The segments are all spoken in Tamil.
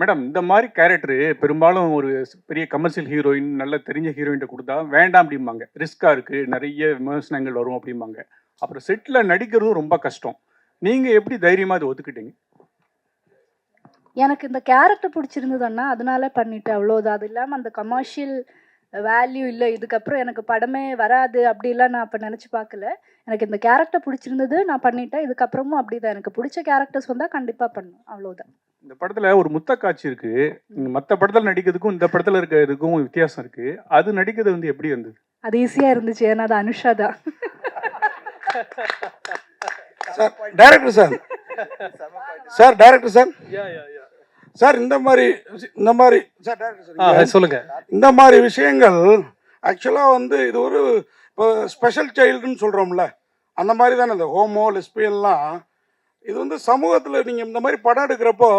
மேடம் இந்த மாதிரி கேரக்டர் பெரும்பாலும் ஒரு பெரிய கமர்ஷியல் ஹீரோயின் நல்ல தெரிஞ்ச ஹீரோயின் கொடுத்தா வேண்டாம் அப்படிம்பாங்க. ரிஸ்க்காக இருக்குது நிறைய விமர்சனங்கள் வரும் அப்படிம்பாங்க. அப்புறம் செட்டில் நடிக்கிறதும் ரொம்ப கஷ்டம். நீங்கள் எப்படி தைரியமாக அதை ஒத்துக்கிட்டீங்க? எனக்கு இந்த கேரக்டர் பிடிச்சிருந்ததுன்னா அதனால பண்ணிட்டேன் அவ்வளோதான் அது இல்லாமல் அந்த கமர்ஷியல் வேல்யூ இல்லை இதுக்கப்புறம் எனக்கு படமே வராது அப்படிலாம் நான் அப்போ நினச்சி பார்க்கல. எனக்கு இந்த கேரக்டர் பிடிச்சிருந்தது நான் பண்ணிட்டேன் இதுக்கப்புறமும் அப்படி தான் எனக்கு பிடிச்ச கேரக்டர்ஸ் வந்தால் கண்டிப்பாக பண்ணும் அவ்வளோதான் இந்த படத்துல ஒரு முத்த காட்சி இருக்கு. மற்ற படத்துல நடிக்கிறதுக்கும் இந்த படத்துல இருக்கிறதுக்கும் வித்தியாசம் இருக்கு. அது நடிக்கிறது வந்து எப்படி இருந்தது அது ஈஸியாக இருந்துச்சு. ஏன்னா அது அனுஷா தான். Sir director sir. Sir director sir. Sir இந்த மாதிரி இந்த மாதிரி சார் டைரக்டர் சொல்லுங்க. இந்த மாதிரி விஷயங்கள் ஆக்சுவலாக வந்து இது ஒரு இப்போ ஸ்பெஷல் சைல்டுன்னு சொல்கிறோம்ல அந்த மாதிரி தானே இந்த ஹோமோ லெஸ்பியன்லாம் இது வந்து சமூகத்தில் நீங்கள் இந்த மாதிரி படம் எடுக்கிறப்போ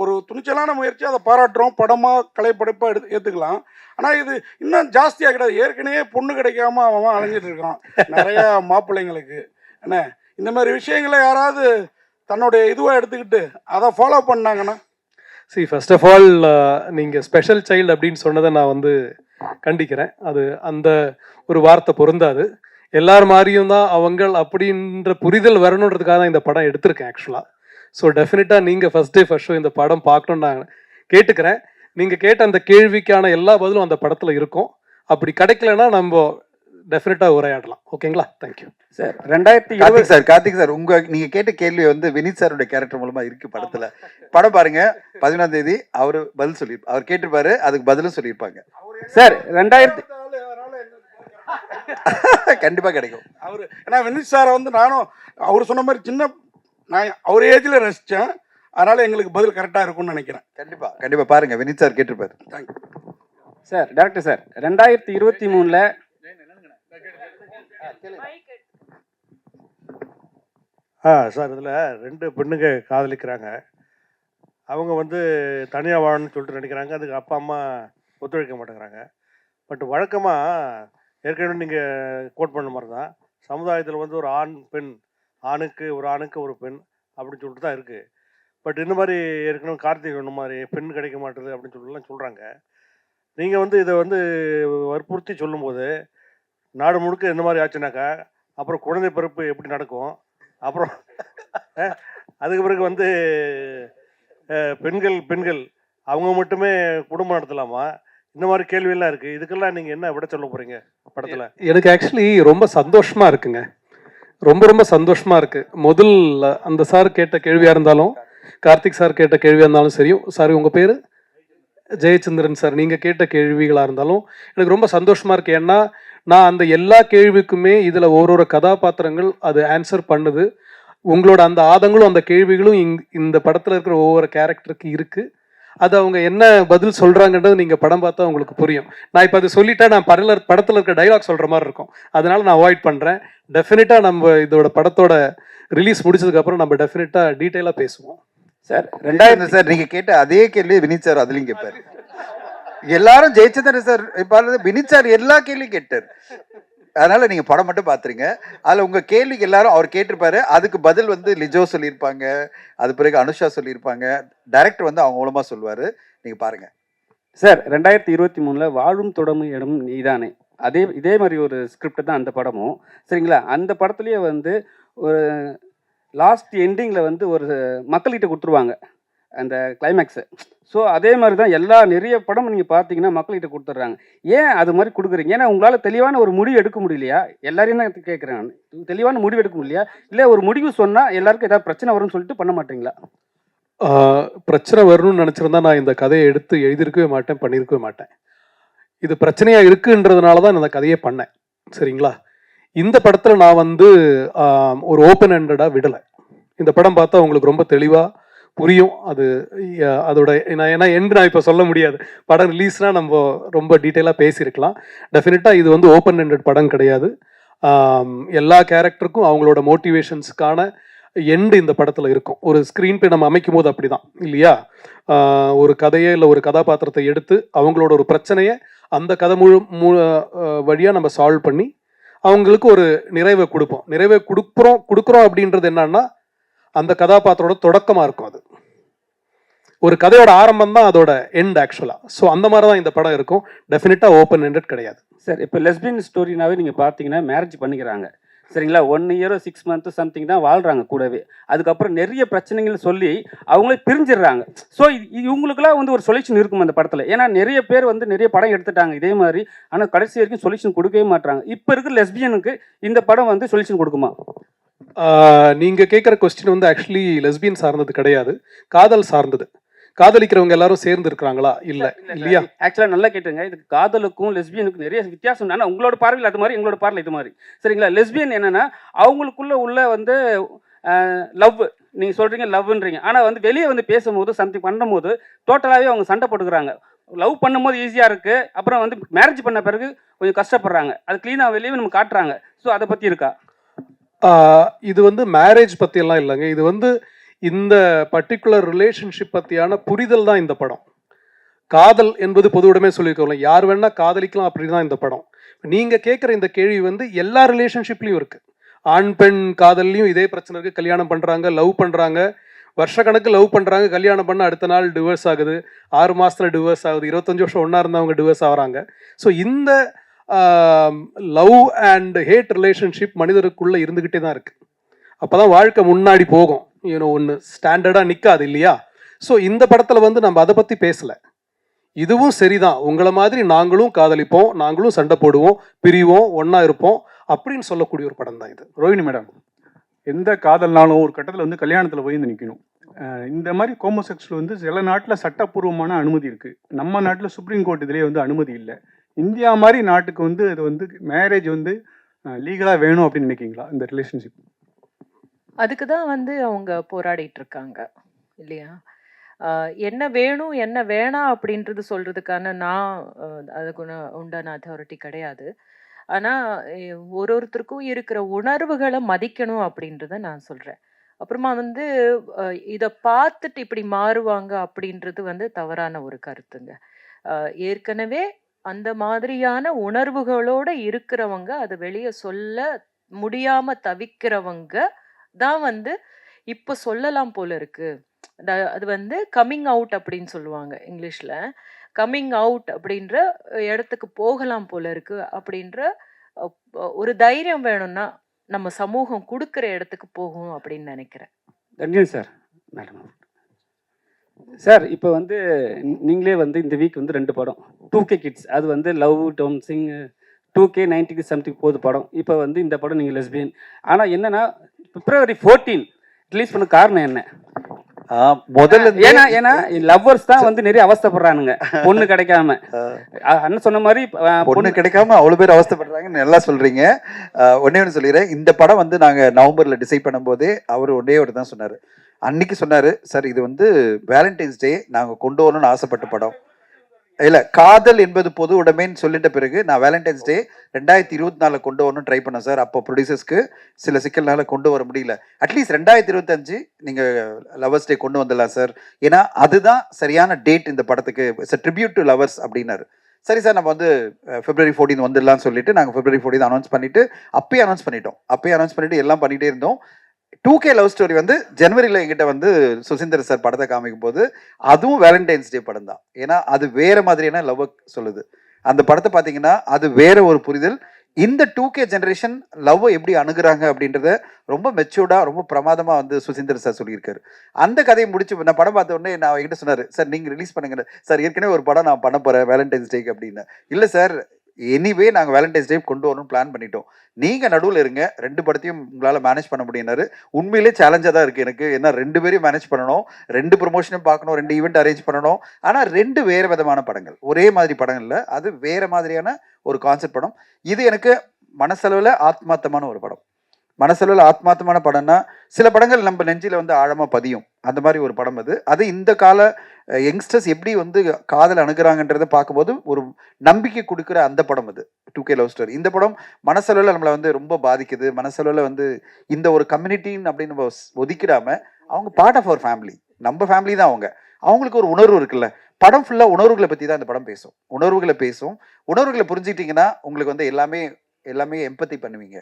ஒரு துணிச்சலான முயற்சி அதை பாராட்டுறோம் படமாக கலைப்படைப்பாக எடுத்து ஏற்றுக்கலாம் ஆனால் இது இன்னும் ஜாஸ்தியாக கிடையாது. ஏற்கனவே பொண்ணு கிடைக்காம அவன் அலைஞ்சிட்டு இருக்கான். நிறையா மாப்பிள்ளைங்களுக்கு. என்ன? இந்த மாதிரி விஷயங்களை யாராவது தன்னுடைய இதுவாக எடுத்துக்கிட்டு அதை ஃபாலோ பண்ணாங்கன்னா? சரி ஃபர்ஸ்ட் ஆஃப் ஆல் நீங்கள் ஸ்பெஷல் சைல்டு அப்படின்னு சொன்னதை நான் வந்து கண்டிக்கிறேன். அது அந்த ஒரு வார்த்தை பொருந்தாது. எல்லார் மாதிரியும் தான் அவங்கள் அப்படின்ற புரிதல் வரணுன்றதுக்காக தான் இந்த படம் எடுத்திருக்கேன் ஆக்சுவலாக ஸோ டெஃபினட்டாக நீங்கள் ஃபர்ஸ்ட் டே ஃபர்ஸ்ட் ஷோ இந்த படம் பார்க்கணும்னு நான் கேட்டுக்கிறேன். நீங்கள் கேட்ட அந்த கேள்விக்கான எல்லா பதிலும் அந்த படத்தில் இருக்கும். அப்படி கிடைக்கலன்னா நம்ம டெஃபினட்டாக உரையாடலாம். ஓகேங்களா தேங்க்யூ சார் ரெண்டாயிரத்தி கார்த்திக் சார் கார்த்திக் சார் உங்க நீங்க கேட்ட கேள்வி வந்து வினித் சாரோட கேரக்டர் மூலமா இருக்கு படத்துல. படம் பாருங்க. பதினொன்றாம் தேதி அவரு பதில் சொல்லி அவர் கேட்டிருப்பாரு அதுக்கு பதிலும் சொல்லியிருப்பாங்க. சார் ரெண்டாயிரத்தி கண்டிப்பா கிடைக்கும். அவர் ஏன்னா வினித் சாரை வந்து நானும் அவர் சொன்ன மாதிரி சின்ன நான் அவர் ஏஜில் ரசித்தேன் அதனால் எங்களுக்கு பதில் கரெக்டாக இருக்கும்னு நினைக்கிறேன். கண்டிப்பா கண்டிப்பா பாருங்க Vineeth sir கேட்டிருப்பாரு. Thank you sir director sir ரெண்டாயிரத்தி இருபத்தி மூணில் ஆ சார் இதில் ரெண்டு பெண்ணுங்க காதலிக்கிறாங்க. அவங்க வந்து தனியாக வாழணும்னு சொல்லிட்டு நினைக்கிறாங்க. அதுக்கு அப்பா அம்மா ஒத்துழைக்க மாட்டேங்கிறாங்க. பட் வழக்கமாக ஏற்கனவே நீங்கள் கோட் பண்ண மாதிரி தான் சமுதாயத்தில் வந்து ஒரு ஆண் பெண் ஆணுக்கு ஒரு ஆணுக்கு ஒரு பெண் அப்படின்னு சொல்லிட்டு தான் இருக்குது பட் இந்த மாதிரி ஏற்கனவே கார்த்திக் இந்த மாதிரி பெண் கிடைக்க மாட்டேது அப்படின்னு சொல்லிட்டுலாம் சொல்கிறாங்க நீங்கள் வந்து இதை வந்து வற்புறுத்தி சொல்லும்போது நாடு முழுக்க இந்த மாதிரி ஆச்சுனாக்கா அப்புறம் குழந்தை பிறப்பு எப்படி நடக்கும்? அப்புறம் அதுக்கு பிறகு வந்து பெண்கள் பெண்கள் அவங்க மட்டுமே குடும்பம் நடத்தலாமா? இந்த மாதிரி கேள்வியெல்லாம் இருக்குது இதுக்கெல்லாம் நீங்கள் என்ன விட சொல்ல போகிறீங்க படத்தில்? எனக்கு ஆக்சுவலி ரொம்ப சந்தோஷமா இருக்குங்க. ரொம்ப ரொம்ப சந்தோஷமா இருக்கு. முதல் அந்த சார் கேட்ட கேள்வியா இருந்தாலும் கார்த்திக் சார் கேட்ட கேள்வியா இருந்தாலும் சரி சார் உங்க பேரு? ஜெயச்சந்திரன் சார் நீங்க கேட்ட கேள்விகளா இருந்தாலும் எனக்கு ரொம்ப சந்தோஷமா இருக்கு. ஏன்னா நான் அந்த எல்லா கேள்விக்குமே இதுல ஒரு ஒரு கதாபாத்திரங்கள் அது ஆன்சர் பண்ணுது. உங்களோட அந்த ஆதங்களும் அந்த கேள்விகளும் இங்- இந்த படத்துல இருக்கிற ஒவ்வொரு கேரக்டருக்கு இருக்கு. அது அவங்க என்ன பதில் சொல்றாங்கன்றது நீங்க படம் பார்த்தா உங்களுக்கு புரியும். நான் இப்போ அது சொல்லிட்டா நான் படல படத்துல இருக்க டைலாக் சொல்ற மாதிரி இருக்கும். அதனால நான் அவாய்ட் பண்றேன். டெஃபினட்டா நம்ம இதோட படத்தோட ரிலீஸ் முடிச்சதுக்கு அப்புறம் நம்ம டெஃபினட்டா டீட்டெயிலா பேசுவோம். சார் ரெண்டாயிரம் சார் நீங்க கேட்ட அதே கேள்வி வினித் சார் அதுலயும் கேட்பாரு எல்லாரும் ஜெயச்சந்திரன் சார்? பாருங்க வினித் சார் எல்லா கேள்வியும் கேட்டார். அதனால நீங்க படம் மட்டும் பாத்துருங்க. அதுல உங்க கேள்விக்கு எல்லாரும் அவர் கேட்டிருப்பாரு. அதுக்கு பதில் வந்து லிஜோ சொல்லியிருப்பாங்க. அது பிறகு அனுஷா சொல்லியிருப்பாங்க. டைரக்டர் வந்து அவங்க மூலமா சொல்லுவாரு. நீங்க பாருங்க. சார் ரெண்டாயிரத்தி இருபத்தி மூணில் வாழும் தொடமும் இடம் நீதானே. அதே இதே மாதிரி ஒரு ஸ்கிரிப்ட் தான் அந்த படமும். சரிங்களா? அந்த படத்துலயே வந்து ஒரு லாஸ்ட் எண்டிங்கில் வந்து ஒரு மக்கள்கிட்ட கொடுத்துருவாங்க. அந்த கிளைமேக்ஸு ஸோ அதே மாதிரி தான் எல்லா நிறைய படம் நீங்கள் பார்த்தீங்கன்னா மக்கள்கிட்ட கொடுத்துட்றாங்க. ஏன் அது மாதிரி கொடுக்குறீங்க? ஏன்னா உங்களால் தெளிவான ஒரு முடிவு எடுக்க முடியலையா? எல்லாரையும் தான் கேட்குறேன் நான். தெளிவான முடிவு எடுக்க முடியலையா? இல்லை ஒரு முடிவு சொன்னால் எல்லாருக்கும் ஏதாவது பிரச்சனை வரும்னு சொல்லிட்டு பண்ண மாட்டீங்களா? பிரச்சனை வரணும்னு நினச்சிருந்தா நான் இந்த கதையை எடுத்து எழுதியிருக்கவே மாட்டேன் பண்ணியிருக்கவே மாட்டேன். இது பிரச்சனையாக இருக்குன்றதுனால தான் இந்த கதையை பண்ணேன். சரிங்களா? இந்த படத்தில் நான் வந்து ஒரு ஓப்பன் ஹேண்டடாக விடலை. இந்த படம் பார்த்தா உங்களுக்கு ரொம்ப தெளிவாக புரியும். அது அதோட நான் ஏன்னா எண்டு நான் இப்போ சொல்ல முடியாது. படம் ரிலீஸ்னால் நம்ம ரொம்ப டீட்டெயிலாக பேசியிருக்கலாம். டெஃபினட்டாக இது வந்து ஓப்பன் ஹேண்டட் படம் கிடையாது. எல்லா கேரக்டருக்கும் அவங்களோட மோட்டிவேஷன்ஸுக்கான எண்டு இந்த படத்தில் இருக்கும். ஒரு ஸ்க்ரீன் போய் நம்ம அமைக்கும் போது அப்படிதான் இல்லையா? ஒரு கதையை இல்லை ஒரு கதாபாத்திரத்தை எடுத்து அவங்களோட ஒரு பிரச்சனையை அந்த கதை முழு மு வழியாக நம்ம சால்வ் பண்ணி அவங்களுக்கு ஒரு நிறைவை கொடுப்போம். நிறைவை கொடுக்குறோம் கொடுக்குறோம் அப்படின்றது என்னன்னா அந்த கதாபாத்திரோட தொடக்கமாக இருக்கும் அது. ஒரு கதையோட ஆரம்பம் தான் அதோட எண்ட் ஆக்சுவலாக ஸோ அந்த மாதிரி தான் இந்த படம் இருக்கும். டெஃபினட்டாக ஓப்பன் எண்டட் கிடையாது. சார் இப்போ லெஸ்பியன் ஸ்டோரினாவே நீங்கள் பார்த்தீங்கன்னா மேரேஜ் பண்ணிக்கிறாங்க. சரிங்களா? ஒன் இயரோ சிக்ஸ் மந்த்து சம்திங் தான் வாழ்கிறாங்க கூடவே. அதுக்கப்புறம் நிறைய பிரச்சனைகள் சொல்லி அவங்களே பிரிஞ்சிடுறாங்க. ஸோ இவங்களுக்குலாம் வந்து ஒரு சொல்யூஷன் இருக்கும் அந்த படத்தில்? ஏன்னா நிறைய பேர் வந்து நிறைய படம் எடுத்துட்டாங்க இதே மாதிரி. ஆனால் கடைசி வரைக்கும் சொல்யூஷன் கொடுக்கவே மாட்டாங்க இப்போ இருக்கிற லெஸ்பியனுக்கு இந்த படம் வந்து சொல்யூஷன் கொடுக்குமா? ஆஹ் நீங்க கேட்குற கொஸ்டின் வந்து ஆக்சுவலி லெஸ்பியன் சார்ந்தது கிடையாது. காதல் சார்ந்தது. காதலிக்கிறவங்க எல்லாரும் சேர்ந்து இருக்கிறாங்களா? இல்ல இல்லையா? ஆக்சுவலாக நல்லா கேட்டுங்க இதுக்கு காதலுக்கும் லெஸ்பியனுக்கும் நிறைய வித்தியாசம். ஆனா உங்களோட பார்வையில் அது மாதிரி எங்களோட பார்வையில் இது மாதிரி. சரிங்களா? லெஸ்பியன் என்னன்னா அவங்களுக்குள்ள உள்ள வந்து லவ் நீங்க சொல்றீங்க லவ்ன்றீங்க ஆனா வந்து வெளியே வந்து பேசும்போது சம்திங் பண்ணும்போது டோட்டலாகவே அவங்க சண்டை போட்டுக்கிறாங்க. லவ் பண்ணும்போது ஈஸியா இருக்கு. அப்புறம் வந்து மேரேஜ் பண்ண பிறகு கொஞ்சம் கஷ்டப்படுறாங்க. அது க்ளீனாக வெளியே நம்ம காட்டுறாங்க. ஸோ அதை பத்தி இருக்கா? இது வந்து மேரேஜ் பற்றியெல்லாம் இல்லைங்க. இது வந்து இந்த பர்டிகுலர் ரிலேஷன்ஷிப் பற்றியான புரிதல் தான் இந்த படம். காதல் என்பது பொதுவிடமே சொல்லியிருக்கோம் யார் வேணால் காதலிக்கலாம் அப்படி தான் இந்த படம். நீங்கள் கேட்குற இந்த கேள்வி வந்து எல்லா ரிலேஷன்ஷிப்லேயும் இருக்குது ஆண் பெண் காதல்லையும் இதே பிரச்சனை இருக்குது கல்யாணம் பண்ணுறாங்க லவ் பண்ணுறாங்க வருஷக்கணக்கு லவ் பண்ணுறாங்க கல்யாணம் பண்ண அடுத்த நாள் டிவோர்ஸ் ஆகுது. ஆறு மாதத்தில் டிவோர்ஸ் ஆகுது. இருபத்தஞ்சி வருஷம் ஒன்றா இருந்தவங்க டிவோர்ஸ் ஆகுறாங்க. ஸோ இந்த லவ் அண்ட் ஹேட் ரிலேஷன்ஷிப் மனிதருக்குள்ளே இருந்துக்கிட்டே தான் இருக்குது அப்போ தான் வாழ்க்கை முன்னாடி போகும். யூனோ ஒன்று ஸ்டாண்டர்டாக நிற்காது இல்லையா? ஸோ இந்த படத்தில் வந்து நம்ம அதை பற்றி பேசலை. இதுவும் சரிதான். உங்களை மாதிரி நாங்களும் காதலிப்போம் நாங்களும் சண்டை போடுவோம் பிரிவோம் ஒன்றா இருப்போம் அப்படின்னு சொல்லக்கூடிய ஒரு படம் தான் இது. ரோஹிணி மேடம் எந்த காதல்னாலும் ஒரு கட்டத்தில் வந்து கல்யாணத்தில் போய் வந்து நிற்கணும் இந்த மாதிரி கோமோசெக்சுவல் வந்து சில நாட்டில் சட்டப்பூர்வமான அனுமதி இருக்குது நம்ம நாட்டில் சுப்ரீம் கோர்ட் இதிலே வந்து அனுமதி இல்லை. இந்தியா மாதிரி நாட்டுக்கு வந்து இது வந்து மேரேஜ் வந்து லீகலாக வேணும் அப்படின்னு நினைக்கிங்களா இந்த ரிலேஷன்ஷிப் அதுக்கு தான் வந்து அவங்க போராடிட்டு இருக்காங்க இல்லையா? என்ன வேணும் என்ன வேணாம் அப்படின்றது சொல்றதுக்கான நான் அதுக்கு உண்டான அத்தாரிட்டி கிடையாது. ஆனால் ஒரு ஒருத்தருக்கும் இருக்கிற உணர்வுகளை மதிக்கணும் அப்படின்றத நான் சொல்கிறேன் அப்புறமா வந்து இதை பார்த்துட்டு இப்படி மாறுவாங்க அப்படின்றது வந்து தவறான ஒரு கருத்துங்க. ஏற்கனவே அந்த மாதிரியான உணர்வுகளோட இருக்கிறவங்க அதை வெளியே சொல்ல முடியாம தவிக்கிறவங்க தான் வந்து இப்போ சொல்லலாம் போல இருக்கு. த அது வந்து கம்மிங் அவுட் அப்படின்னு சொல்லுவாங்க இங்கிலீஷ்ல. கம்மிங் அவுட் அப்படின்ற இடத்துக்கு போகலாம் போல இருக்கு அப்படின்ற அஹ், ஒரு தைரியம் வேணும்னா நம்ம சமூகம் கொடுக்குற இடத்துக்கு போகும் அப்படின்னு நினைக்கிறேன். நன்றி சார். மேடம். சார் இப்போ வந்து நீங்களே வந்து இந்த வீக் வந்து ரெண்டு படம். டூ கே கிட்ஸ் அது வந்து லவ் டோம் சிங் டூ கே நைன்டிக்கு சம்திங் போகுது படம். இப்போ வந்து இந்த படம் நீங்கள் லெஸ்பியன் ஆனால் என்னன்னா பிப்ரவரி ஃபோர்டீன் ரிலீஸ் பண்ண காரணம் என்ன? முதல்ல ஏன்னா ஏன்னா லவ்வர்ஸ் தான் வந்து நிறைய அவஸ்தைப்படுறானுங்க. பொண்ணு கிடைக்காம. அண்ணன் சொன்ன மாதிரி பொண்ணு கிடைக்காம அவ்வளவு பேர் அவஸ்தைப்படுறாங்கன்னு நல்லா சொல்றீங்க. ஒண்ணே ஒன்று சொல்லிடுறேன். இந்த படம் வந்து நாங்க நவம்பர்ல டிசைட் பண்ணும்போதே அவர் ஒன்னே ஒரு தான் சொன்னாரு. அன்னைக்கு சொன்னாரு சார் இது வந்து வேலண்டைன்ஸ் டே நாங்க கொண்டு வரணும்னு ஆசைப்பட்ட படம். இல்ல காதல் என்பது பொது உடைமைன்னு சொல்லிட்ட பிறகு நான் வேலண்டைன்ஸ் டே ரெண்டாயிரத்தி இருபத்தி நாலுல கொண்டு வரணும் ட்ரை பண்ணேன் சார். அப்போ ப்ரொடியூசர்ஸ்க்கு சில சிக்கல்னால கொண்டு வர முடியல. அட்லீஸ்ட் ரெண்டாயிரத்தி இருபத்தஞ்சு நீங்க லவர்ஸ் டே கொண்டு வந்துடலாம் சார். ஏன்னா அதுதான் சரியான டேட் இந்த படத்துக்கு. இட்ஸ் ட்ரிபியூட் டு லவர்ஸ் அப்படின்னாரு. சரி சார் நம்ம வந்து பிப்ரவரி ஃபோர்டீன் வந்துடலாம்னு சொல்லிட்டு நாங்கள் பிப்ரவரி ஃபோர்டீன் அனௌன்ஸ் பண்ணிட்டு அப்பயே அனௌன்ஸ் பண்ணிட்டோம். அப்பயே அனௌன்ஸ் பண்ணிட்டு எல்லாம் பண்ணிட்டே இருந்தோம். டூ கே லவ் ஸ்டோரி வந்து ஜனவரியில் எங்கிட்ட வந்து சுசீந்தர் சார் படத்தை காமிக்கும் போது அதுவும் வேலண்டைன்ஸ் டே படம் தான். ஏன்னா அது வேற மாதிரியான லவ் சொல்லுது. அந்த படத்தை பார்த்தீங்கன்னா அது வேற ஒரு புரிதல். இந்த டூ கே ஜென்ரேஷன் லவ்வை எப்படி அணுகுறாங்க அப்படின்றத ரொம்ப மெச்சூர்டாக ரொம்ப பிரமாதமாக வந்து சுசீந்தர் சார் சொல்லியிருக்காரு. அந்த கதையை முடிச்சு நான் படம் பார்த்த உடனே நான் என்கிட்ட சொன்னார் சார் நீங்கள் ரிலீஸ் பண்ணுங்க. சார் ஏற்கனவே ஒரு படம் நான் பண்ண போகிறேன் வேலண்டைன்ஸ் டேக்கு அப்படின்னு. இல்லை சார் எனிவே நாங்கள் வேலண்டைன்ஸ் டே கொண்டு வரணும்னு பிளான் பண்ணிட்டோம். நீங்கள் நடுவில் இருங்க. ரெண்டு படத்தையும் உங்களால் மேனேஜ் பண்ண முடியினாரு உண்மையிலே சேலஞ்சாக தான் இருக்குது எனக்கு. ஏன்னா ரெண்டு பேரையும் மேனேஜ் பண்ணணும். ரெண்டு ப்ரொமோஷனும் பார்க்கணும். ரெண்டு ஈவெண்ட் அரேஞ்ச் பண்ணணும். ஆனால் ரெண்டு வேறு விதமான படங்கள். ஒரே மாதிரி படங்கள் இல்லை. அது வேறு மாதிரியான ஒரு கான்செப்ட் படம். இது எனக்கு மனசளவில் ஆத்மார்த்தமான ஒரு படம். மனசளவில் ஆத்மாத்தமான படம்னா சில படங்கள் நம்ம நெஞ்சில் வந்து ஆழமாக பதியும். அந்த மாதிரி ஒரு படம் அது. அது இந்த கால யங்ஸ்டர்ஸ் எப்படி வந்து காதல் அணுகிறாங்கன்றத பார்க்கும்போது ஒரு நம்பிக்கை கொடுக்குற அந்த படம் அது. Two K love story. இந்த படம் மனசளவில் நம்மளை வந்து ரொம்ப பாதிக்குது. மனசளவில் வந்து இந்த ஒரு கம்யூனிட்டின்னு அப்படின்னு நம்ம ஒதுக்கிடாம அவங்க பார்ட் ஆஃப் அவர் ஃபேமிலி நம்ம ஃபேமிலி தான் அவங்க. அவங்களுக்கு ஒரு உணர்வு இருக்குல்ல. படம் ஃபுல்லாக உணர்வுகளை பற்றி தான் இந்த படம் பேசும். உணர்வுகளை பேசும். உணர்வுகளை புரிஞ்சுக்கிட்டிங்கன்னா உங்களுக்கு வந்து எல்லாமே எல்லாமே எம்பத்தி பண்ணுவீங்க.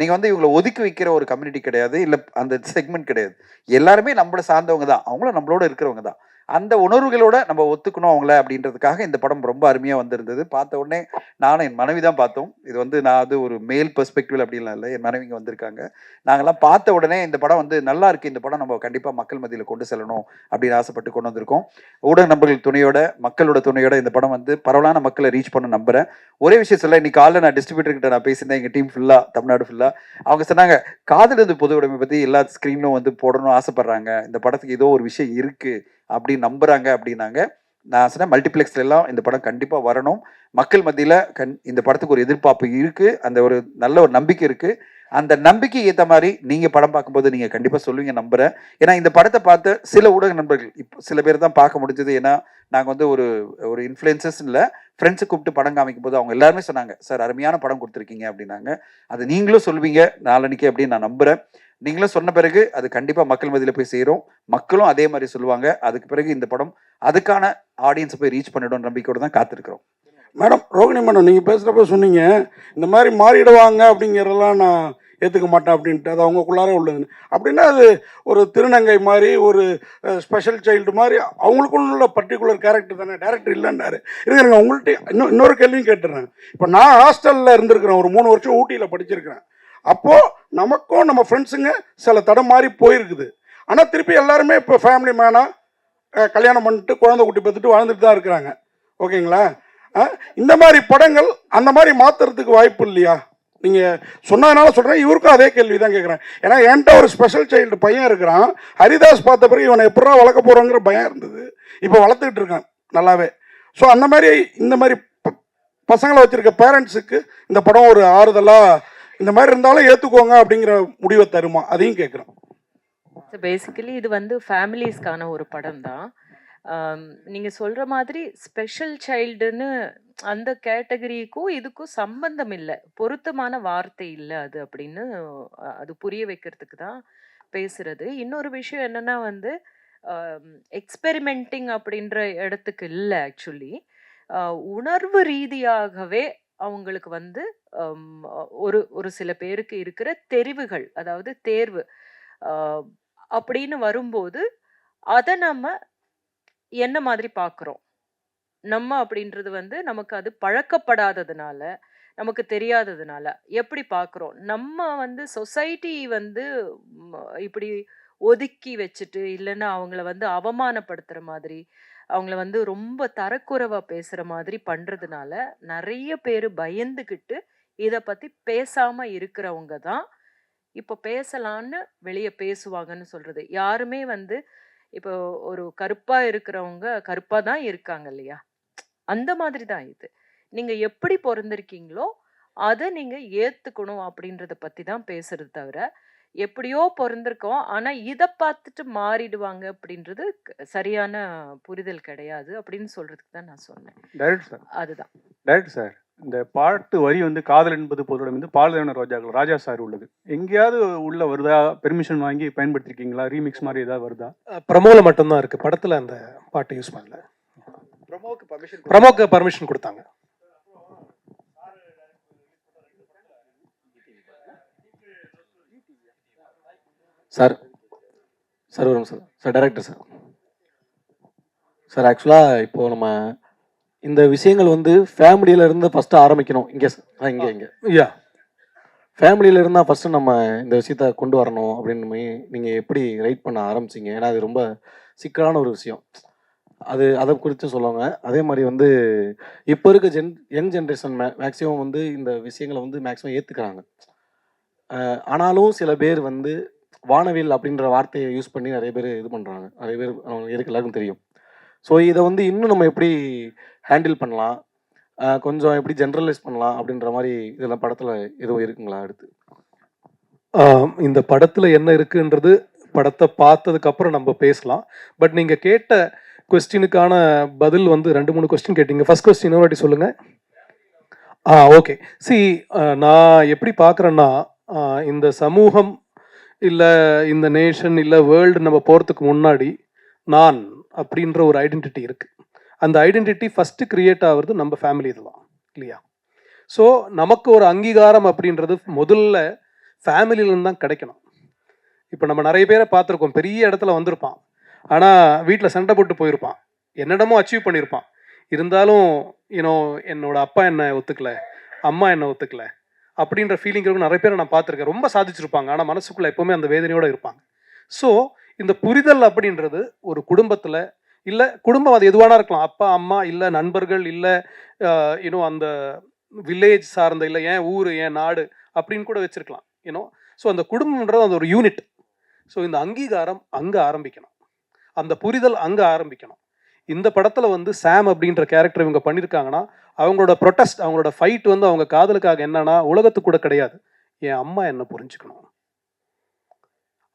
நீங்கள் வந்து இவங்களை ஒதுக்கி வைக்கிற ஒரு கம்யூனிட்டி கிடையாது இல்லை அந்த செக்மெண்ட் கிடையாது. எல்லாருமே நம்மளை சார்ந்தவங்க தான். அவங்களும் நம்மளோட இருக்கிறவங்க தான். அந்த உணர்வுகளோட நம்ம ஒத்துக்கணும் அவங்கள அப்படின்றதுக்காக இந்த படம் ரொம்ப அருமையாக வந்திருந்தது. பார்த்த உடனே நானும் என் மனைவி தான் பார்த்தோம். இது வந்து நான் அது ஒரு மேல் பெர்ஸ்பெக்டிவ் அப்படின்லாம் இல்லை என் மனைவிங்க வந்திருக்காங்க. நாங்கெல்லாம் பார்த்த உடனே இந்த படம் வந்து நல்லா இருக்கு. இந்த படம் நம்ம கண்டிப்பாக மக்கள் மத்தியில் கொண்டு செல்லணும் அப்படின்னு ஆசைப்பட்டு கொண்டு வந்திருக்கோம். ஊடக நண்பர்கள் துணையோட மக்களோட துணையோட இந்த படம் வந்து பரவலான மக்களை ரீச் பண்ண நம்புறேன். ஒரே விஷயம் சொல்ல இன்னைக்கு காலைல நான் டிஸ்ட்ரிபியூட்டர் கிட்ட நான் பேசியிருந்தேன். எங்கள் டீம் ஃபுல்லாக தமிழ்நாடு ஃபுல்லாக அவங்க சொன்னாங்க காதலது பொது உடைமை பற்றி எல்லா ஸ்க்ரீன்லும் வந்து போடணும்னு ஆசைப்படுறாங்க. இந்த படத்துக்கு ஏதோ ஒரு விஷயம் இருக்கு. அப்படின்னு நம்புறாங்க அப்படின்னாங்க. நான் சொன்னேன் மல்டிப்ளெக்ஸ்ல எல்லாம் இந்த படம் கண்டிப்பாக வரணும். மக்கள் மத்தியில் கண் இந்த படத்துக்கு ஒரு எதிர்பார்ப்பு இருக்கு. அந்த ஒரு நல்ல ஒரு நம்பிக்கை இருக்கு. அந்த நம்பிக்கை ஏற்ற மாதிரி நீங்க படம் பார்க்கும்போது நீங்க கண்டிப்பா சொல்லுவீங்க நம்புறேன். ஏன்னா இந்த படத்தை பார்த்து சில ஊடக நண்பர்கள் இப்போ சில பேர் தான் பார்க்க முடிஞ்சது. ஏன்னா நாங்கள் வந்து ஒரு ஒரு இன்ஃப்ளூயன்சஸ் இல்லை ஃப்ரெண்ட்ஸை கூப்பிட்டு படம் காமிக்கும் போது அவங்க எல்லாருமே சொன்னாங்க சார் அருமையான படம் கொடுத்துருக்கீங்க அப்படின்னாங்க. அது நீங்களும் சொல்லுவீங்க நாளன்னைக்கு அப்படின்னு நான் நம்புறேன். நீங்களும் சொன்ன பிறகு அது கண்டிப்பாக மக்கள் மதியில் போய் சேரும். மக்களும் அதே மாதிரி சொல்லுவாங்க. அதுக்கு பிறகு இந்த படம் அதுக்கான ஆடியன்ஸை போய் ரீச் பண்ணிடும் நம்பிக்கையோட தான் காத்திருக்கிறோம். மேடம் ரோகிணி மேடம் நீங்கள் பேசுகிறப்ப சொன்னீங்க. இந்த மாதிரி மாறிடுவாங்க அப்படிங்கிறதெல்லாம் நான் ஏற்றுக்க மாட்டேன் அப்படின்ட்டு. அது அவங்களுக்குள்ளாரே உள்ளதுன்னு அப்படின்னா அது ஒரு திருநங்கை மாதிரி ஒரு ஸ்பெஷல் சைல்டு மாதிரி அவங்களுக்குள்ள பர்டிகுலர் கேரக்டர் தானே. டேரக்டர் இல்லைன்னாரு. இருங்க உங்கள்கிட்ட இன்னும் இன்னொரு கேள்வியும் கேட்டுறேன். இப்போ நான் ஹாஸ்டலில் இருந்திருக்கிறேன். ஒரு மூணு வருஷம் ஊட்டியில் படிச்சிருக்கிறேன். அப்போது நமக்கும் நம்ம ஃப்ரெண்ட்ஸுங்க சில தடம் மாறி போயிருக்குது. ஆனால் திருப்பி எல்லாருமே இப்போ ஃபேமிலி மேனாக கல்யாணம் பண்ணிட்டு குழந்தை குட்டி பார்த்துட்டு வாழ்ந்துட்டு தான் இருக்கிறாங்க. ஓகேங்களா? ஆ, இந்த மாதிரி படங்கள் அந்த மாதிரி மாற்றுறதுக்கு வாய்ப்பு இல்லையா? நீங்கள் சொன்னதுனால சொல்கிறேன் இவருக்கும் அதே கேள்வி தான் கேட்குறேன் ஏன்னா என்கிட்ட ஒரு ஸ்பெஷல் சைல்டு பையன் இருக்கிறான். ஹரிதாஸ் பார்த்த பிறகு இவனை எப்படா வளர்க்க போகிறோங்கிற பயம் இருந்தது. இப்போ வளர்த்துக்கிட்டு இருக்கான் நல்லாவே. ஸோ அந்த மாதிரி இந்த மாதிரி ப- பசங்களை வச்சுருக்க பேரண்ட்ஸுக்கு இந்த படம் ஒரு ஆறுதலாக இந்த மாதிரி இருந்தாலும் ஏற்றுக்கோங்க அப்படிங்கிற முடிவை தருமா? அதையும் கேட்குறேன் ஸோ பேசிக்கலி இது வந்து ஃபேமிலிஸ்க்கான ஒரு படம் தான் நீங்கள் சொல்கிற மாதிரி ஸ்பெஷல் சைல்டுன்னு அந்த கேட்டகரிக்கும் இதுக்கும் சம்பந்தம் இல்லை. பொருத்தமான வார்த்தை இல்லை அது அப்படின்னு அது புரிய வைக்கிறதுக்கு தான் பேசுறது. இன்னொரு விஷயம் என்னன்னா வந்து எக்ஸ்பெரிமெண்டிங் அப்படின்ற இடத்துக்கு இல்லை ஆக்சுவலி உணர்வு ரீதியாகவே அவங்களுக்கு வந்து ஒரு ஒரு சில பேருக்கு இருக்கிற தெரிவுகள் அதாவது தேர்வு அப்படின்னு வரும்போது அதை நம்ம என்ன மாதிரி பார்க்குறோம்? நம்ம அப்படின்றது வந்து நமக்கு அது பழக்கப்படாததுனால நமக்கு தெரியாததுனால எப்படி பார்க்குறோம்? நம்ம வந்து சொசைட்டி வந்து இப்படி ஒதுக்கி வச்சுட்டு இல்லைன்னா அவங்கள வந்து அவமானப்படுத்துகிற மாதிரி அவங்கள வந்து ரொம்ப தரக்குறைவாக பேசுகிற மாதிரி பண்ணுறதுனால நிறைய பேர் பயந்துக்கிட்டு இதை பற்றி பேசாமல் இருக்கிறவங்க தான். இப்போ பேசலான்னு வெளியே பேசுவாங்கன்னு சொல்கிறது யாருமே வந்து இப்போ ஒரு கருப்பாக இருக்கிறவங்க கருப்பாக தான் இருக்காங்க இல்லையா? அந்த மாதிரி தான் இது. நீங்கள் எப்படி பிறந்திருக்கீங்களோ அதை நீங்கள் ஏற்றுக்கணும் அப்படின்றத பற்றி தான் பேசுறது தவிர எப்படியோ பிறந்திருக்கோம். ஆனால் இதை பார்த்துட்டு மாறிடுவாங்க அப்படின்றது சரியான புரிதல் கிடையாது அப்படின்னு சொல்றதுக்கு தான் நான் சொன்னேன். டைரக்ட் சார் அதுதான். டைரக்ட் சார் இந்த பாட்டு வரி வந்து காதல் என்பது பொருளுடன் வந்து பாலதேவன ரோஜாக்கள் ராஜா சார் உள்ளது. எங்கேயாவது உள்ள வருதா? பெர்மிஷன் வாங்கி பயன்படுத்திருக்கீங்களா? ரீமிக்ஸ் மாதிரி ஏதாவது வருதா? ப்ரமோல மட்டும்தான் இருக்கு. படத்துல அந்த பாட்டு யூஸ் பண்ணல. ப்ரமோக்கு பர்மிஷன் ப்ரமோக்கு பர்மிஷன் கொடுத்தாங்க. சார் சார் வரும் sir. Sir director sir. Sir ஆக்சுவலாக இப்போ நம்ம இந்த விஷயங்கள் வந்து ஃபேமிலியில இருந்து ஃபர்ஸ்ட் ஆரம்பிக்கணும். இங்கே இங்கே இங்கே. யா ஃபேமிலியில இருந்தால் ஃபர்ஸ்ட் நம்ம இந்த விஷயத்த கொண்டு வரணும் அப்படின்னு நீ- நீங்க எப்படி ரைட் பண்ண ஆரம்பிச்சீங்க? ஏன்னா அது ரொம்ப சிக்கலான ஒரு விஷயம். அது அதை குறித்து சொல்லுவாங்க. அதே மாதிரி வந்து இப்போ இருக்க ஜென் யங் ஜென்ரேஷன் மே மேக்ஸிமம் வந்து இந்த விஷயங்களை வந்து மேக்ஸிமம் ஏற்றுக்கிறாங்க ஆனாலும் சில பேர் வந்து வானவில் அப்படின்ற வார்த்தையை யூஸ் பண்ணி நிறைய பேர் இது பண்ணுறாங்க நிறைய பேர் இருக்கு எல்லாருக்கும் தெரியும். ஸோ இதை வந்து இன்னும் நம்ம எப்படி ஹேண்டில் பண்ணலாம்? கொஞ்சம் எப்படி ஜென்ரலைஸ் பண்ணலாம்? அப்படின்ற மாதிரி இதெல்லாம் படத்தில் எதுவும் இருக்குங்களா அடுத்து? இந்த படத்தில் என்ன இருக்குன்றது படத்தை பார்த்ததுக்கப்புறம் நம்ம பேசலாம். பட் நீங்கள் கேட்ட கொஸ்டினுக்கான பதில் வந்து ரெண்டு மூணு கொஸ்டின் கேட்டீங்க. ஃபர்ஸ்ட் கொஸ்டின் வாட்டி சொல்லுங்கள் ஆ ஓகே சி நான் எப்படி பார்க்குறேன்னா இந்த சமூகம் இல்லை இந்த நேஷன் இல்லை வேர்ல்டு நம்ம போகிறதுக்கு முன்னாடி நான் அப்படின்ற ஒரு ஐடென்டிட்டி இருக்குது அந்த ஐடென்டிட்டி ஃபஸ்ட்டு கிரியேட் ஆகிறது நம்ம ஃபேமிலி இதுதான் இல்லையா? ஸோ நமக்கு ஒரு அங்கீகாரம் அப்படின்றது முதல்ல ஃபேமிலியிலேருந்து தான் கிடைக்கணும். இப்போ நம்ம நிறைய பேரை பார்த்துருக்கோம் பெரிய இடத்துல வந்திருப்பான். ஆனால் வீட்டில் சண்டை போட்டு போயிருப்பான். என்னிடமோ அச்சீவ் பண்ணியிருப்பான் இருந்தாலும் யூனோ என்னோட அப்பா என்ன ஒத்துக்கல அம்மா என்ன ஒத்துக்கலை. அப்படின்ற ஃபீலிங் இருக்கும் நிறைய பேரை நான் பார்த்துருக்கேன். ரொம்ப சாதிச்சிருப்பாங்க. ஆனால் மனசுக்குள்ளே எப்போவுமே அந்த வேதனையோடு இருப்பாங்க. ஸோ இந்த புரிதல் அப்படின்றது ஒரு குடும்பத்தில் இல்லை குடும்பம் அது எதுவானா இருக்கலாம். அப்பா அம்மா இல்லை நண்பர்கள் இல்லை இன்னும் அந்த வில்லேஜ் சார்ந்த இல்லை ஏன் ஊர் ஏன் நாடு அப்படின்னு கூட வச்சிருக்கலாம். யூனோ ஸோ அந்த குடும்பம்ன்றது அது ஒரு யூனிட் ஸோ இந்த அங்கீகாரம் அங்கே ஆரம்பிக்கணும். அந்த புரிதல் அங்கே ஆரம்பிக்கணும். இந்த படத்தில் வந்து சாம் அப்படின்ற கேரக்டர் இவங்க பண்ணியிருக்காங்கன்னா அவங்களோட ப்ரொட்டஸ்ட் அவங்களோட ஃபைட் வந்து அவங்க காதலுக்காக என்னன்னா உலகத்துக்கு கூட கிடையாது. என் அம்மா என்ன புரிஞ்சுக்கணும்?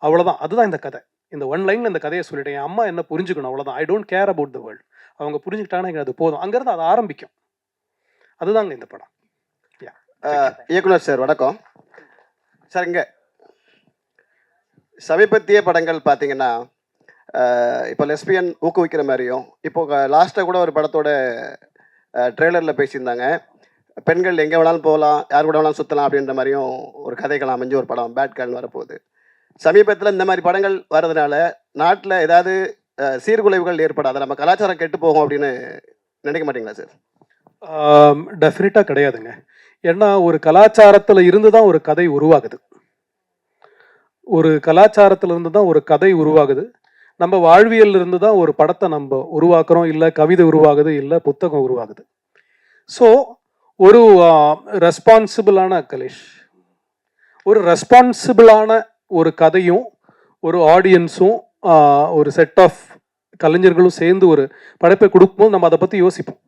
அவ்வளோதான் அதுதான் இந்த கதை. இந்த ஒன் லைனில் இந்த கதையை சொல்லிட்டேன். என் அம்மா என்ன புரிஞ்சுக்கணும்? அவ்வளோதான் I don't care about the world அவங்க புரிஞ்சுக்கிட்டாங்கன்னா அது போதும். அங்கேருந்து அது ஆரம்பிக்கும். அதுதாங்க இந்த படம். இயக்குனர் சார் வணக்கம். சார் இங்கே சமீபத்திய படங்கள் பார்த்தீங்கன்னா இப்போ லெஸ்பியன் ஊக்குவிக்கிற மாதிரியும் இப்போ லாஸ்ட்டாக கூட ஒரு படத்தோட ட்ரெய்லரில் பேசியிருந்தாங்க. பெண்கள் எங்கே வேணாலும் போகலாம் யார் கூட வேணாலும் சுற்றலாம் அப்படின்ற மாதிரியும் ஒரு கதைகள் அமைஞ்சு ஒரு படம் பேட் கேர்ள்னு வரப்போகுது. சமீபத்தில் இந்த மாதிரி படங்கள் வர்றதுனால நாட்டில் ஏதாவது சீர்குலைவுகள் ஏற்படாது. நம்ம கலாச்சாரம் கெட்டு போகும் அப்படின்னு நினைக்க மாட்டீங்களா சார் டெஃபினட்டாக கிடையாதுங்க. ஏன்னா ஒரு கலாச்சாரத்தில் இருந்து தான் ஒரு கதை உருவாகுது. ஒரு கலாச்சாரத்தில் இருந்து தான் ஒரு கதை உருவாகுது. நம்ம வாழ்வியல் இருந்து தான் ஒரு படத்தை நம்ம உருவாக்குறோம். இல்லை கவிதை உருவாகுது இல்லை புத்தகம் உருவாகுது. ஸோ ஒரு ரெஸ்பான்சிபிளான கலேஷ் ஒரு ரெஸ்பான்சிபிளான ஒரு கதையும் ஒரு ஆடியன்ஸும் ஒரு செட் ஆஃப் கலைஞர்களும் சேர்ந்து ஒரு படைப்பை கொடுக்கும்போது நம்ம அதை பற்றி யோசிப்போம்.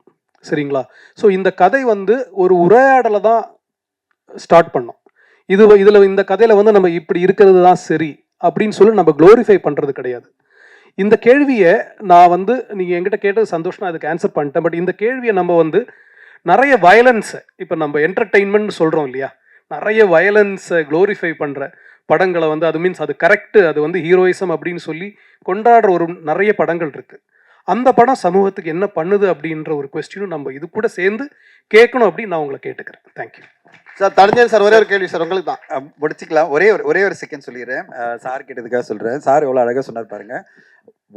சரிங்களா? ஸோ இந்த கதை வந்து ஒரு உரையாடலை தான் ஸ்டார்ட் பண்ணோம். இது இதில் இந்த கதையில் வந்து நம்ம இப்படி இருக்கிறது தான் சரி அப்படின்னு சொல்லி நம்ம க்ளோரிஃபை பண்ணுறது கிடையாது. இந்த கேள்வியை நான் வந்து நீங்கள் என்கிட்ட கேட்டது சந்தோஷம் அதுக்கு ஆன்சர் பண்ணிட்டேன். பட் இந்த கேள்வியை நம்ம வந்து நிறைய வயலன்ஸை இப்போ நம்ம என்டர்டெயின்மெண்ட் சொல்கிறோம் இல்லையா? நிறைய வயலன்ஸை க்ளோரிஃபை பண்ணுற படங்களை வந்து அது மீன்ஸ் அது கரெக்டு அது வந்து ஹீரோயிசம் அப்படின்னு சொல்லி கொண்டாடுற ஒரு நிறைய படங்கள் இருக்குது அந்த படம் சமூகத்துக்கு என்ன பண்ணுது அப்படின்ற ஒரு கொஸ்டினும் நம்ம இது கூட சேர்ந்து கேட்கணும் அப்படின்னு நான் உங்களை கேட்டுக்கிறேன். தேங்க்யூ சார் தனிஞ்சன் சார் ஒரே ஒரு கேள்வி சார் உங்களுக்கு தான். முடிச்சுக்கலாம். ஒரே ஒரு ஒரே ஒரு செகண்ட் சொல்லிடுறேன். சார் கேட்டதுக்காக சொல்கிறேன் சார் எவ்வளோ அழகாக சொன்னார் பாருங்க.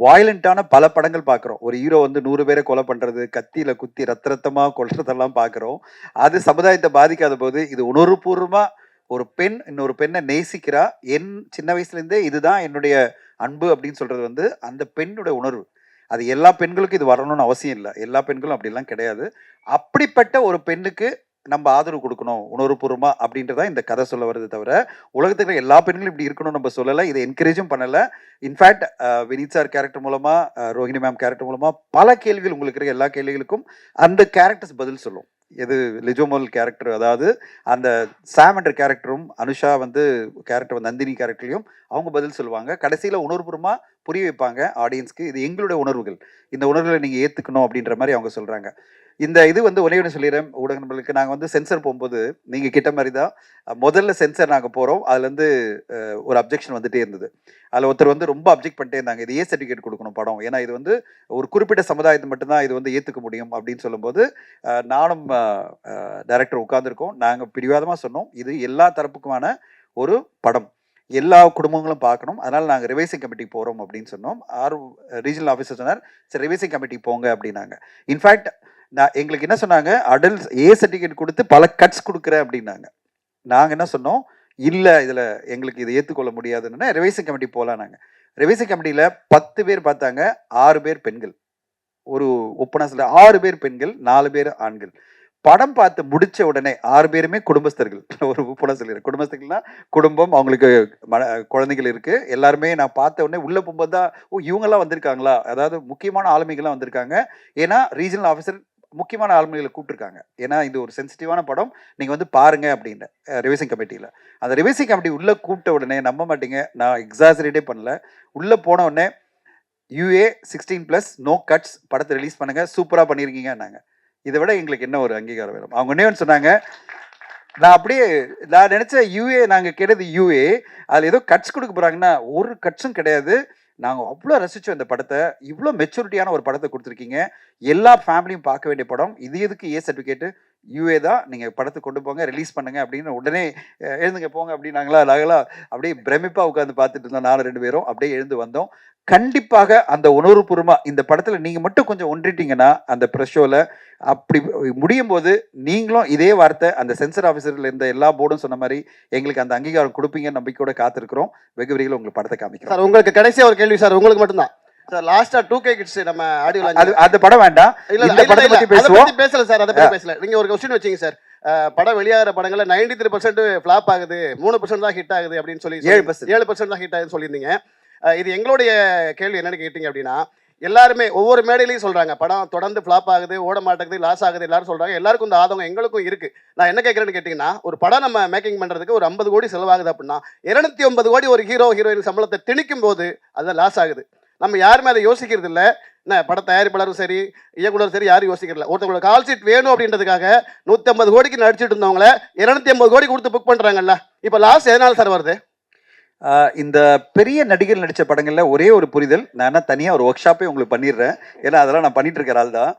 வாயலண்ட்டான பல படங்கள் பார்க்குறோம் ஒரு ஹீரோ வந்து நூறு பேரை கொலை பண்ணுறது கத்தியில் குத்தி ரத்த ரத்தமாக கொல்றதெல்லாம் பார்க்குறோம் அது சமுதாயத்தை பாதிக்காத போது இது உணர்வுபூர்வமாக ஒரு பெண் இன்னொரு பெண்ணை நேசிக்கிறா. என் சின்ன வயசுலேருந்தே இதுதான் என்னுடைய அன்பு அப்படின்னு சொல்கிறது வந்து அந்த பெண்ணுடைய உணர்வு. அது எல்லா பெண்களுக்கும் இது வரணும்னு அவசியம் இல்லை. எல்லா பெண்களும் அப்படிலாம் கிடையாது. அப்படிப்பட்ட ஒரு பெண்ணுக்கு நம்ம ஆதரவு கொடுக்கணும் உணர்வுபூர்வமாக அப்படின்றதா இந்த கதை சொல்ல வருது தவிர உலகத்துல எல்லா பெண்களும் இப்படி இருக்கணும்னு நம்ம சொல்லலை இதை என்கரேஜும் பண்ணலை. இன்ஃபேக்ட் வினீத் சார் கேரக்டர் மூலமாக ரோஹிணி மேம் கேரக்டர் மூலமாக பல கேள்விகள் உங்களுக்கு இருக்கிற எல்லா கேள்விகளுக்கும் அந்த கேரக்டர்ஸ் பதில் சொல்லும். எது லிஜோமல் கேரக்டர் அதாவது அந்த சாம் என்ற கேரக்டரும் அனுஷா வந்து கேரக்டர் நந்தினி கேரக்டர்லையும் அவங்க பதில் சொல்லுவாங்க. கடைசியில் உணர்வுபூர்வமாக புரிய வைப்பாங்க ஆடியன்ஸ்க்கு இது எங்களுடைய உணர்வுகள். இந்த உணர்வுகளை நீங்கள் ஏற்றுக்கணும் அப்படின்ற மாதிரி அவங்க சொல்கிறாங்க இந்த இது வந்து ஒரே ஒன்று சொல்லிடுறேன் ஊடக நண்பர்களுக்கு. நாங்கள் வந்து சென்சர் போகும்போது நீங்கள் கிட்ட மாதிரி தான் முதல்ல சென்சர் நாங்கள் போகிறோம் அதுலேருந்து ஒரு அப்ஜெக்ஷன் வந்துட்டே இருந்தது. அதில் ஒருத்தர் வந்து ரொம்ப அப்ஜெக்ட் பண்ணிட்டே இருந்தாங்க. இது ஏ சர்டிஃபிகேட் கொடுக்கணும் படம். ஏன்னா இது வந்து ஒரு குறிப்பிட்ட சமுதாயத்தை மட்டும்தான் இது வந்து ஏற்றுக்க முடியும் அப்படின்னு சொல்லும்போது நானும் டைரக்டர் உட்காந்துருக்கோம் நாங்கள் பிடிவாதமாக சொன்னோம். இது எல்லா தரப்புக்குமான ஒரு படம். எல்லா குடும்பங்களும் பார்க்கணும். அதனால் நாங்கள் ரிவைசிங் கமிட்டிக்கு போகிறோம் அப்படின்னு சொன்னோம். ஆர் ரீஜனல் ஆஃபீஸர் சொன்னார் சரி ரிவைசிங் கமிட்டி போங்க அப்படின்னாங்க. இன்ஃபேக்ட் நான் எங்களுக்கு என்ன சொன்னாங்க? அடல்ட் ஏ சர்டிஃபிகேட் கொடுத்து பல கட்ஸ் கொடுக்குறேன் அப்படின்னாங்க. நாங்கள் என்ன சொன்னோம்? இல்லை இதில் எங்களுக்கு இதை ஏற்றுக்கொள்ள முடியாதுன்னா ரிவைசிங் கமிட்டி போகலாம் நாங்கள் ரிவைசிங் கமிட்டியில் பத்து பேர் பார்த்தாங்க. ஆறு பேர் பெண்கள். ஒரு ஒப்பனாசில் ஆறு பேர் பெண்கள் நாலு பேர் ஆண்கள். படம் பார்த்து முடிச்ச உடனே ஆறு பேருமே குடும்பஸ்தர்கள். ஒரு உப்புனா சொல்லிடுறேன் குடும்பஸ்தர்கள்னா குடும்பம் அவங்களுக்கு மன குழந்தைகள் இருக்கு. எல்லாருமே நான் பார்த்த உடனே உள்ள போகும்போது தான் ஓ இவங்கெல்லாம் வந்திருக்காங்களா? அதாவது முக்கியமான ஆளுமைகள்லாம் வந்திருக்காங்க. ஏன்னா ரீஜனல் ஆஃபீஸர் முக்கியமான ஆளுமைகளை கூப்பிட்டுருக்காங்க. ஏன்னா இது ஒரு சென்சிட்டிவான படம். நீங்கள் வந்து பாருங்க அப்படின்ற ரிவைசிங் கமிட்டியில் அந்த ரிவைசிங் கமிட்டி உள்ளே கூப்பிட்ட உடனே நம்ப மாட்டீங்க நான் எக்ஸாசரேட்டே பண்ணல. உள்ளே போன உடனே UA sixteen plus no cuts படத்தை ரிலீஸ் பண்ணுங்கள் சூப்பராக பண்ணியிருக்கீங்கன்னாங்க இதை விட எங்களுக்கு என்ன ஒரு அங்கீகாரம் வேணும்? அவங்க ஒன்றே சொன்னாங்க நான் அப்படியே நான் நினச்ச யூஏ நாங்கள் கேட்டது யூஏ அதில் ஏதோ கட்ஸ் கொடுக்க போகிறாங்கன்னா ஒரு கட்ஸும் கிடையாது. நாங்கள் அவ்வளோ ரசித்தோம் இந்த படத்தை. இவ்வளோ மெச்சூரிட்டியான ஒரு படத்தை கொடுத்துருக்கீங்க. எல்லா ஃபேமிலியும் பார்க்க வேண்டிய படம். இது எதுக்கு ஏ சர்டிஃபிகேட்டு யூஏ தான் நீங்கள் படத்தை கொண்டு போங்க ரிலீஸ் பண்ணுங்க அப்படின்னு உடனே எழுந்துங்க போங்க அப்படின்னாங்களா நாங்களாம் அப்படியே பிரமிப்பாக உட்காந்து பார்த்துட்டு இருந்தோம் நாலு ரெண்டு பேரும். அப்படியே எழுந்து வந்தோம். கண்டிப்பாக அந்த உணர்வுபூர்வமாக இந்த படத்தில் நீங்கள் மட்டும் கொஞ்சம் ஒன்றிட்டீங்கன்னா அந்த ப்ரெஷ் அப்படி முடியும் போது நீங்களும் இதே வார்த்தை அந்த சென்சர் ஆஃபீஸரில் இருந்த எல்லா போர்டும் சொன்ன மாதிரி எங்களுக்கு அந்த அங்கீகாரம் கொடுப்பீங்க நம்பிக்கையோட காத்திருக்கிறோம். வெகு விரைவில் உங்களுக்கு படத்தை காமிக்கிறோம். சார் உங்களுக்கு கடைசியாக ஒரு கேள்வி சார் உங்களுக்கு மட்டும்தான். சார் லாஸ்டா டூ கே கிட்ஸ் நம்ம ஆடியோ அது அந்த படம் வேண்டாம். இல்ல இந்த படத்தை பத்தி பேசுவோம் பத்தி பேசல சார் அதை பத்தி பேசல. நீங்க ஒரு கொஸ்டின் வச்சீங்க சார். படம் வெளியாகிற படங்கள்ல 93% த்ரீ பர்சன்ட் ஃபிளாப் ஆகுது. மூணு பர்சன்ட் தான் ஹிட் ஆகுது அப்படின்னு சொல்லி ஏழு percent. ஏழு பர்சன்ட் தான் ஹிட் ஆகுதுன்னு சொல்லியிருந்தீங்க. இது எங்களுடைய கேள்வி என்னன்னு கேட்டீங்க அப்படின்னா எல்லாருமே ஒவ்வொரு மேடையிலையும் சொல்றாங்க படம் தொடர்ந்து ஃபிளாப் ஆகுது ஓட மாட்டேங்குது லாஸ் ஆகுது எல்லாரும் சொல்றாங்க. எல்லாருக்கும் இந்த ஆதங்கம் எங்களுக்கும் இருக்கு. நான் என்ன கேட்கறேன்னு கேட்டீங்கன்னா ஒரு படம் நம்ம மேக்கிங் பண்றதுக்கு ஒரு ஐம்பது கோடி செலவாகுது அப்படின்னா இருநூத்தி ஒன்பது கோடி ஒரு ஹீரோ ஹீரோயின் சம்பளத்தை திணிக்கும் போது அது லாஸ் ஆகுது. நம்ம யாருமே அதை யோசிக்கிறது இல்லை. என்ன பட தயாரிப்பாளரும் சரி இயக்குனர் சரி யாரும் யோசிக்கிறதில்ல ஒருத்தவங்களுக்கு கால் சீட் வேணும் அப்படின்றதுக்காக நூத்தி கோடிக்கு நடிச்சிட்டு இருந்தவங்கள இரநூத்தி ஐம்பது கோடி கொடுத்து புக் பண்ணுறாங்கல்ல இப்போ லாஸ்ட் எதனால சார் வருது? இந்த பெரிய நடிகர் நடித்த படங்களில் ஒரே ஒரு புரிதல். நான் தனியாக ஒரு ஒர்க் ஷாப்பே உங்களுக்கு பண்ணிடுறேன். ஏன்னா அதெல்லாம் நான் பண்ணிட்டு இருக்கிற ஆள் தான்.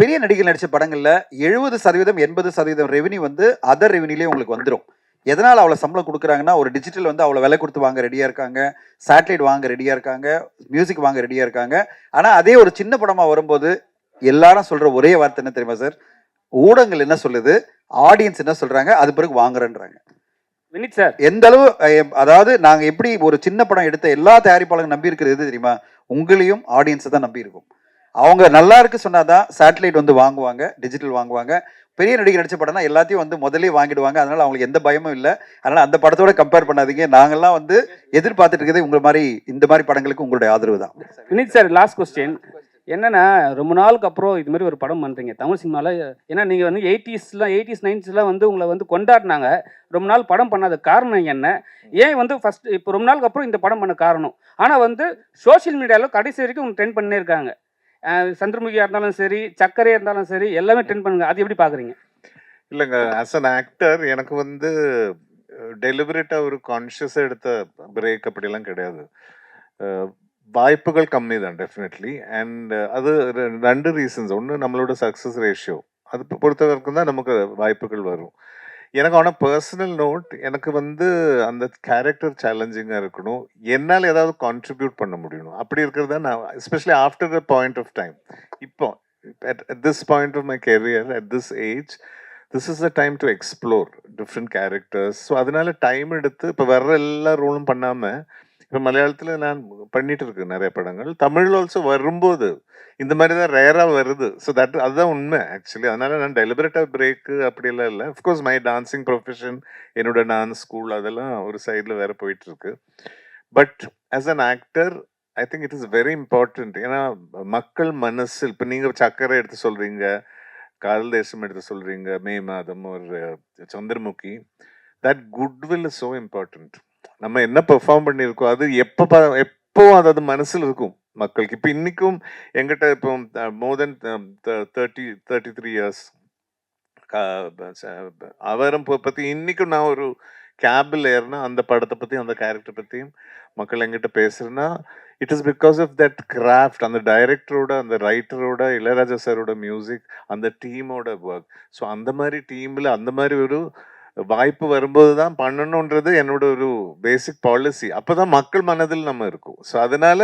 பெரிய நடிகர் நடித்த படங்களில் எழுபது சதவீதம் எண்பது சதவீதம் ரெவன்யூ வந்து அதர் ரெவன்யூலேயே உங்களுக்கு வந்துடும் எதனால் அவ்வளோ சம்பளம் கொடுக்குறாங்கன்னா ஒரு டிஜிட்டல் வந்து அவ்வளோ விலை கொடுத்து வாங்க ரெடியாக இருக்காங்க சேட்டலைட் வாங்க ரெடியாக இருக்காங்க மியூசிக் வாங்க ரெடியாக இருக்காங்க. ஆனால் அதே ஒரு சின்ன படமாக வரும்போது எல்லாரும் சொல்கிற ஒரே வார்த்தை என்ன தெரியுமா சார் ஊடகங்கள் என்ன சொல்லுது? ஆடியன்ஸ் என்ன சொல்கிறாங்க அது பிறகு வாங்குறேன்றாங்க. வினித் சார் எந்த அளவு அதாவது நாங்க எப்படி ஒரு சின்ன படம் எடுத்த எல்லா தயாரிப்பாளரும் நம்பி இருக்கிறது தெரியுமா? உங்களையும் ஆடியன்ஸை தான் நம்பி இருக்கும். அவங்க நல்லா இருக்கு சொன்னாதான் சேட்டலைட் வந்து வாங்குவாங்க டிஜிட்டல் வாங்குவாங்க. பெரிய நடிகை நடிச்ச படம்னா எல்லாத்தையும் வந்து முதலே வாங்கிடுவாங்க. அதனால அவங்களுக்கு எந்த பயமும் இல்லை. அதனால அந்த படத்தோட கம்பேர் பண்ணாதீங்க. நாங்கள்லாம் வந்து எதிர்பார்த்துட்டு இருக்கிறது உங்களை மாதிரி இந்த மாதிரி படங்களுக்கு உங்களுடைய ஆதரவு தான். வினித் சார் லாஸ்ட் கொஸ்டின் என்னன்னா ரொம்ப நாளுக்கு அப்புறம் இது மாதிரி ஒரு படம் பண்ணுறீங்க தமிழ் சினிமாவில் ஏன்னா நீங்கள் வந்து எயிட்டிஸ்லாம் எயிட்டிஸ் நைன்ஸ்லாம் வந்து உங்களை வந்து கொண்டாடினாங்க. ரொம்ப நாள் படம் பண்ணாத காரணம் என்ன? ஏன் வந்து ஃபஸ்ட் இப்போ ரொம்ப நாளுக்கு அப்புறம் இந்த படம் பண்ண காரணம்? ஆனால் வந்து சோஷியல் மீடியாவில் கடைசி வரைக்கும் உங்களுக்கு ட்ரெண்ட் பண்ணியிருக்காங்க சந்திரமுகியாக இருந்தாலும் சரி சக்கரையாக இருந்தாலும் சரி எல்லாமே ட்ரெண்ட் பண்ணுங்க. அது எப்படி பார்க்குறீங்க இல்லைங்க ஆஸ் அன் ஆக்டர் எனக்கு வந்து டெலிபரேட்டாக ஒரு கான்ஷியஸாக எடுத்த பிரேக் அப்படிலாம் கிடையாது. வாய்ப்புகள் கம்மி தான் டெஃபினெட்லி அண்ட் அது ரெண்டு ரீசன்ஸ் ஒன்று நம்மளோட சக்ஸஸ் ரேஷியோ அது பொறுத்தவரைக்கும் பொறுத்த வரைக்கும் தான் நமக்கு வாய்ப்புகள் வரும். எனக்கு ஆனால் பர்சனல் நோட் எனக்கு வந்து அந்த கேரக்டர் சேலஞ்சிங்காக இருக்கணும். என்னால் ஏதாவது கான்ட்ரிபியூட் பண்ண முடியணும். அப்படி இருக்கிறது தான் நான் especially after the point of time இப்போ at this point of my career at this age this is is time to to different different characters. So அதனால டைம் எடுத்து இப்போ வர்ற எல்லா ரோலும் பண்ணாமல் இப்போ மலையாளத்தில் நான் பண்ணிட்டு இருக்கேன் நிறைய படங்கள். தமிழ் ஆல்சோ வரும்போது இந்த மாதிரி தான் ரேராக வருது. ஸோ தட் அதுதான் உண்மை ஆக்சுவலி அதனால நான் டெலிபரேட்டாக பிரேக்கு அப்படியெல்லாம் இல்லை. Of course my dancing profession என்னோட டான்ஸ் ஸ்கூல் அதெல்லாம் ஒரு சைடில் வேற போயிட்டு இருக்கு but as an actor I think it is very important ஏன்னா மக்கள் மனசில் இப்போ நீங்கள் சக்கரை எடுத்து சொல்கிறீங்க காதல் தேசம் எடுத்து சொல்கிறீங்க மே மாதம் ஒரு Chandramukhi that goodwill is so important நம்ம என்ன பெர்ஃபார்ம் பண்ணியிருக்கோம் அது எப்போ எப்போவும் அதாவது அது மனசில் இருக்கும். மக்களுக்கு இப்போ இன்னைக்கும் எங்கிட்ட இப்போ more then thirty thirty three years அவரம் பற்றி இன்னைக்கும் நான் ஒரு கேபில் ஏறினா அந்த படத்தை பற்றி அந்த கேரக்டர் பற்றியும் மக்கள் எங்கிட்ட பேசுகிறேன்னா it is because of that craft அந்த டைரக்டரோட அந்த ரைட்டரோட இளையராஜா சாரோட மியூசிக் அந்த டீமோட ஒர்க் ஸோ அந்த மாதிரி டீமில் அந்த மாதிரி ஒரு வாய்ப்பு வரும்போது தான் பண்ணணுன்றது என்னோட ஒரு பேசிக் பாலிசி அப்போ தான் மக்கள் மனதில் நம்ம இருக்கும். ஸோ அதனால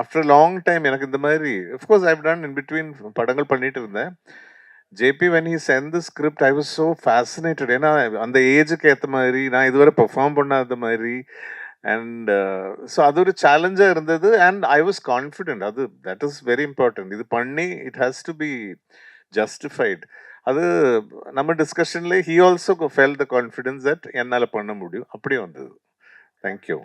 ஆஃப்டர் லாங் டைம் எனக்கு இந்த மாதிரி of course I've done in between படங்கள் பண்ணிட்டு இருந்தேன். JP when he sent the script I was so fascinated ஏன்னா அந்த ஏஜுக்கு ஏற்ற மாதிரி நான் இதுவரை பெர்ஃபார்ம் பண்ணாத மாதிரி. அண்ட் ஸோ uh, அது ஒரு சேலஞ்சாக இருந்தது. அண்ட் ஐ வாஸ் கான்ஃபிடென்ட் அது தட் இஸ் வெரி இம்பார்ட்டன்ட் இது பண்ணி it has to be justified அது நம்ம டிஸ்கஷன்லேயே he also felt the confidence that என்னால் பண்ண முடியும். அப்படி வந்தது. தேங்க்யூ